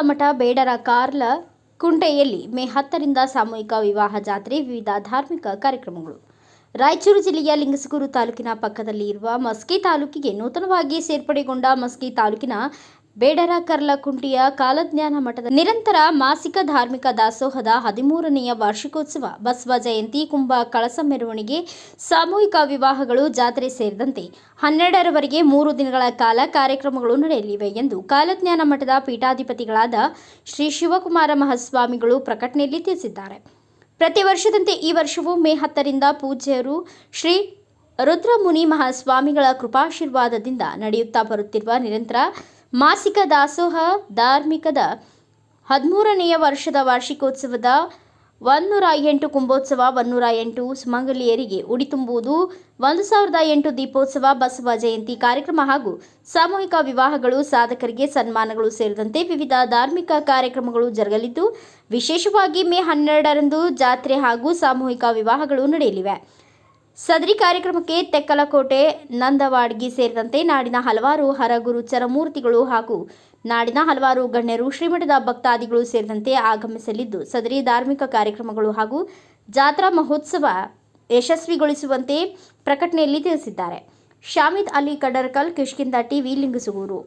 ಮಠ ಬೇಡರ ಕಾರ್ಲ ಕುಂಟೆಯಲ್ಲಿ ಮೇ ಹತ್ತರಿಂದ ಸಾಮೂಹಿಕ ವಿವಾಹ ಜಾತ್ರೆ, ವಿವಿಧ ಧಾರ್ಮಿಕ ಕಾರ್ಯಕ್ರಮಗಳು. ರಾಯಚೂರು ಜಿಲ್ಲೆಯ ಲಿಂಗಸಗೂರು ತಾಲೂಕಿನ ಪಕ್ಕದಲ್ಲಿ ಇರುವ ಮಸ್ಕಿ ತಾಲೂಕಿಗೆ ನೂತನವಾಗಿ ಸೇರ್ಪಡೆಗೊಂಡ ಮಸ್ಕಿ ತಾಲೂಕಿನ ಬೇಡರ ಕರ್ಲಕುಂಟಿಯ ಕಾಲಜ್ಞಾನ ಮಠದ ನಿರಂತರ ಮಾಸಿಕ ಧಾರ್ಮಿಕ ದಾಸೋಹದ ಹದಿಮೂರನೆಯ ವಾರ್ಷಿಕೋತ್ಸವ ಬಸವ ಜಯಂತಿ ಕುಂಭ ಕಳಸ ಮೆರವಣಿಗೆ, ಸಾಮೂಹಿಕ ವಿವಾಹಗಳು ಜಾತ್ರೆ ಸೇರಿದಂತೆ ಹನ್ನೆರಡರವರೆಗೆ ಮೂರು ದಿನಗಳ ಕಾಲ ಕಾರ್ಯಕ್ರಮಗಳು ನಡೆಯಲಿವೆ ಎಂದು ಕಾಲಜ್ಞಾನ ಮಠದ ಪೀಠಾಧಿಪತಿಗಳಾದ ಶ್ರೀ ಶಿವಕುಮಾರ ಮಹಾಸ್ವಾಮಿಗಳು ಪ್ರಕಟಣೆಯಲ್ಲಿ ತಿಳಿಸಿದ್ದಾರೆ. ಪ್ರತಿ ವರ್ಷದಂತೆ ಈ ವರ್ಷವೂ ಮೇ ಹತ್ತರಿಂದ ಪೂಜ್ಯರು ಶ್ರೀ ರುದ್ರಮುನಿ ಮಹಾಸ್ವಾಮಿಗಳ ಕೃಪಾಶೀರ್ವಾದದಿಂದ ನಡೆಯುತ್ತಾ ಬರುತ್ತಿರುವ ನಿರಂತರ ಮಾಸಿಕ ದಾಸೋಹ ಧಾರ್ಮಿಕದ ಹದಿಮೂರನೆಯ ವರ್ಷದ ವಾರ್ಷಿಕೋತ್ಸವದ ಒಂದೂರ ಎಂಟು ಕುಂಭೋತ್ಸವ ಒಂದೂರ ಎಂಟು ಸುಮಂಗಲಿಯರಿಗೆ ಉಡಿ ತುಂಬುವುದು, ಒಂದು ಸಾವಿರದ ಎಂಟು ದೀಪೋತ್ಸವ, ಬಸವ ಜಯಂತಿ ಕಾರ್ಯಕ್ರಮ ಹಾಗೂ ಸಾಮೂಹಿಕ ವಿವಾಹಗಳು ಸಾಧಕರಿಗೆ ಸನ್ಮಾನಗಳು ಸೇರಿದಂತೆ ವಿವಿಧ ಧಾರ್ಮಿಕ ಕಾರ್ಯಕ್ರಮಗಳು ಜರುಗಲಿದ್ದು, ವಿಶೇಷವಾಗಿ ಮೇ ಹನ್ನೆರಡರಂದು ಜಾತ್ರೆ ಹಾಗೂ ಸಾಮೂಹಿಕ ವಿವಾಹಗಳು ನಡೆಯಲಿವೆ. ಸದರಿ ಕಾರ್ಯಕ್ರಮಕ್ಕೆ ತೆಕ್ಕಲಕೋಟೆ, ನಂದವಾಡ್ಗಿ ಸೇರಿದಂತೆ ನಾಡಿನ ಹಲವಾರು ಹರಗುರು ಚರಮೂರ್ತಿಗಳು ಹಾಗೂ ನಾಡಿನ ಹಲವಾರು ಗಣ್ಯರು, ಶ್ರೀಮಠದ ಭಕ್ತಾದಿಗಳು ಸೇರಿದಂತೆ ಆಗಮಿಸಲಿದ್ದು, ಸದರಿ ಧಾರ್ಮಿಕ ಕಾರ್ಯಕ್ರಮಗಳು ಹಾಗೂ ಜಾತ್ರಾ ಮಹೋತ್ಸವ ಯಶಸ್ವಿಗೊಳಿಸುವಂತೆ ಪ್ರಕಟಣೆಯಲ್ಲಿ ತಿಳಿಸಿದ್ದಾರೆ. ಶಾಮಿದ್ ಅಲಿ ಕಡರ್ಕಲ್ ಕಿಷ್ಕಿಂದ ಟಿವಿ ಲಿಂಗಸೂರು